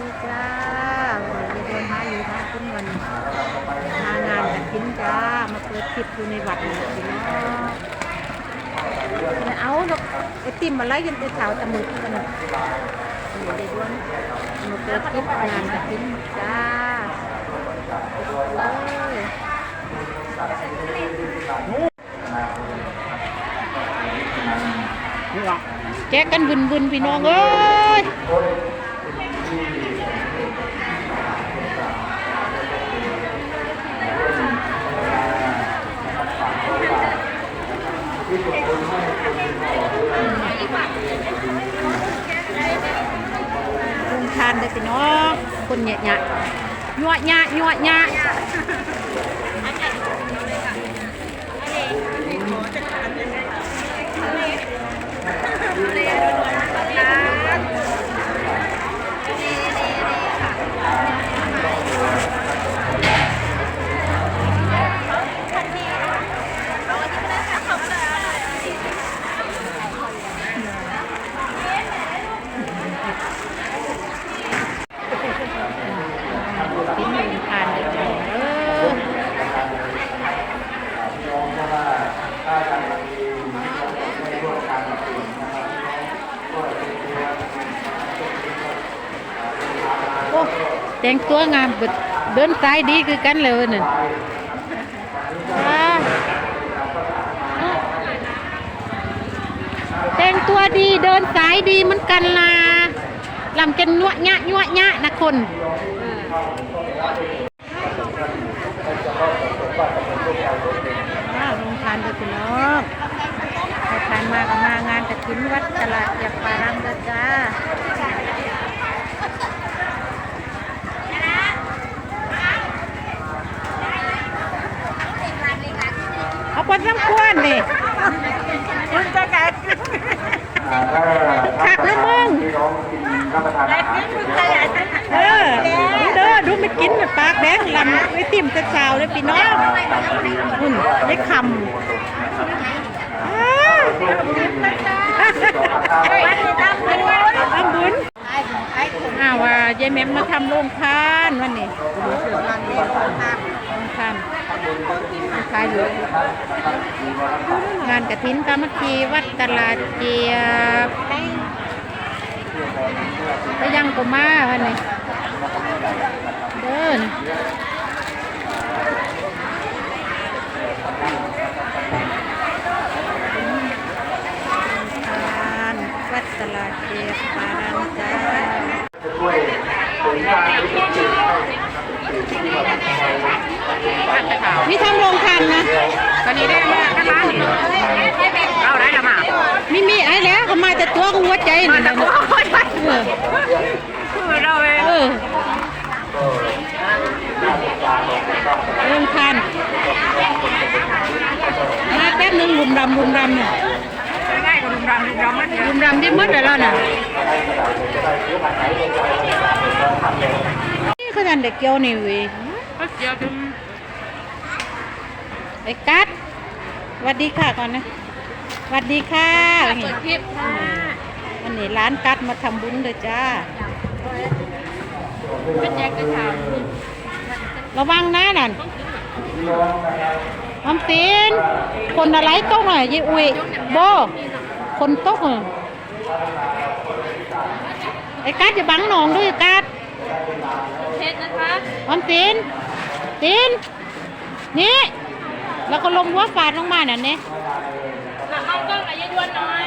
ดีจ้าวันนี้เดินมาอยู่ท่าขึ้นวันมางานกันทิ้นจ้า มาเปิดคลิปอยู่ในวัดนี่พี่น้องไม่เอาดอกไอติมมาไล่กันไปเช้าตะมึกกันนะเดี๋ยวด้วยมาเปิดคลิปงานกันทิ้นจ้าเลยแจกกันบึนบึนๆพี่น้องเอ้ย ทานได้พี่น้องคนเหยะหยะยัวหยะยัวหยะกินลงทานได้พี่น้องเอ้ยโอ้ แต่งตัวงามเดินสายดีคือกันเลยน่ะอ่าแต่งตัวดีเดินสายดีเหมือนกันละลำกันยั่วยะยั่วยะนะคนอ้าวลงทานกันพี่น้องใครผ่านมาก็มางานกระถินวัดตลาดยบปารังนะจ้า เอาพอสมควรนี่มันจะแก่คักแล้วมึงรับประทานอาหารเสร็จแล้วเออเด้อดูไม่กินแบบปากแดงลำไว้ติ่มจะเช้าเลยพี่น้องหุ่นได้คำอ้าวทำบุญอ้าวว่ายายแม่มมาทำโรงทานวันนี้โรงทาน ขายอยู่งานกระถินกามัคคีวัดตลาดเจียบก็ยังก็มาวันนี้เดินวัดตลาดเกียบปารังจ้า ช่วยเสริมการรู้สึกจิตให้ มีทำโรงทานนะ ตอ นนี้ได้มาข้างล่างนี่เราได้ละมามีมีไอ้แล้วเขามาแต่ตัวกับหัวใจนี่นะโอ้ยเออคือเราเองเออโรงทานมาแป๊บนึงรุมรำรุมรำเนี่ยง่ายกว่าลุงรำลุงรำมันรุมรำที่มืดเลยแล้วน่ะนี่เขาดันเด็กเกียวนี่เว้ยก็เจียวถึง ไอ้กัดสวัสดีค่ะก่อนนะสวัสดีค่ะเปิดคลิปค่ะวันนี้ร้านกัดมาทำบุญเลยจ้าเป็นแจกกระถางระวังนะนั่นออมสินคนอะไรตกอะยายอุ้ยโบ คนตกอะไอ้กัดจะบังหนองด้วยไอ้กัดเพชรนะคะออมสินสินนี่ แล้วก็ลงวัวฟาดลงมานั่นเนี่ย แล้วเข้ากล้องอายุยวนหน่อย